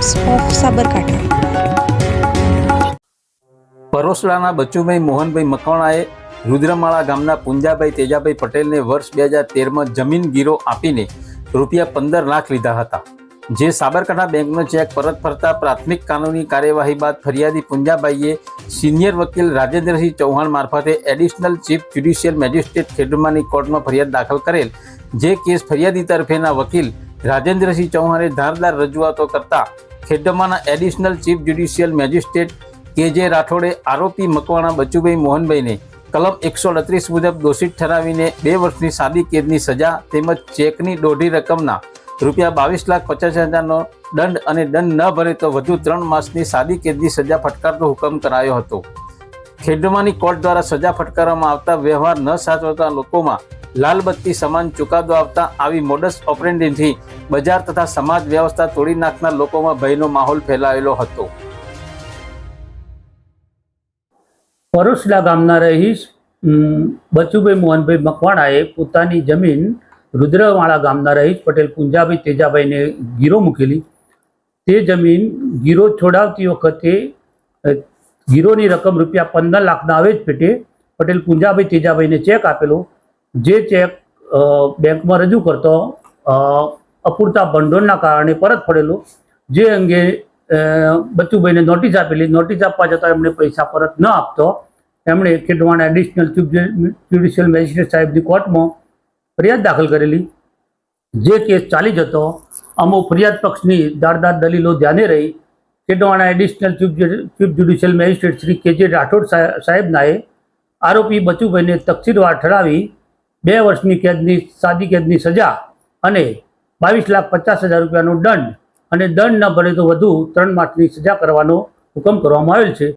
Times of Sabarkantha પરોસડાના બચુભાઈ મોહનભાઈ મકવાણાએ રુદ્રમાળા ગામના પુંજાભાઈ તેજાભાઈ પટેલને વર્ષ બે હજાર તેરમાં જમીન ગીરો આપીને રૂપિયા પંદર લાખ લીધા હતા. જે સાબરકાંઠા બેંકનો ચેક પરત ફરતા પ્રાથમિક કાનૂની કાર્યવાહી બાદ ફરિયાદી પુંજાભાઈએ સિનિયર વકીલ રાજેન્દ્રસિંહ ચૌહાણ મારફતે એડિશનલ ચીફ જ્યુડિશિયલ મેજિસ્ટ્રેટ ખેડમાની કોર્ટમાં ફરિયાદ દાખલ કરેલ, જે કેસ ફરિયાદી તરફેના વકીલ રાજેન્દ્રસિંહ ચૌહાણે ધારદાર રજૂઆતો કરતા ખેડમાના additional chief judicial magistrate K J રાઠોડે આરોપી મકવાણા બચુભાઈ મોહનભાઈને કલમ એકસો અડત્રીસ મુજબ દોષિત ઠરાવીને બે વર્ષની સાદી કેદની સજા તેમજ ચેકની દોઢી રકમના રૂપિયા બાવીસ લાખ પચાસ હજારનો દંડ અને દંડ ન ભરે તો વધુ ત્રણ માસની સાદી કેદની સજા ફટકારતો હુકમ કરાયો હતો. ખેડમાની કોર્ટ દ્વારા સજા ફટકારવામાં આવતા વ્યવહાર ન સાચવતા લોકોમાં લાલબત્તી સમાન ચુકાદો આવતા આવી મોડસ ઓપરેન્ડીથી બજાર તથા સમાજ વ્યવસ્થા તોડી નાખનાર લોકોમાં ભયનો માહોલ ફેલાયેલો હતો. પરોસડા ગામના રહીશ બચુભાઈ મોહનભાઈ મકવાણાએ પોતાની જમીન રુદ્રવાળા ગામના રહીશ પટેલ પુંજાભાઈ તેજાભાઈને ગીરો મૂકેલી. તે જમીન ગીરો છોડાવતી વખતે ગીરોની રકમ રૂપિયા પંદર લાખના આવે જ પેટે પટેલ પુંજાભાઈ તેજાભાઈને ચેક આપેલો. જે ચેક બેંકમાં રજૂ કરતો અપૂરતા ભંડોળના કારણે પરત પડેલો જે અંગે બચુભાઈને નોટિસ આપેલી, નોટિસ આપવા જતાં એમણે પૈસા પરત ન આપતો. એમણે ખેડવાના એડિશનલ જ્યુડિશિયલ મેજિસ્ટ્રેટ સાહેબની કોર્ટમાં ફરિયાદ દાખલ કરેલી. જે કેસ ચાલી જતો અમુક ફરિયાદ પક્ષની દારદાર દલીલો ધ્યાને રહી. ખેડવાના additional chief Jew- chief judicial magistrate Shri K J Rathod સાહે- સાહેબનાએ આરોપી બચુભાઈને તકસીરવાર ઠરાવી બે વર્ષની કેદની, સાદી કેદની સજા અને બાવીસ લાખ પચાસ હજાર રૂપિયાનો દંડ. અને દંડ ન ભરે તો વધુ ત્રણ માસની સજા કરવાનો હુકમ કરવામાં આવેલ છે.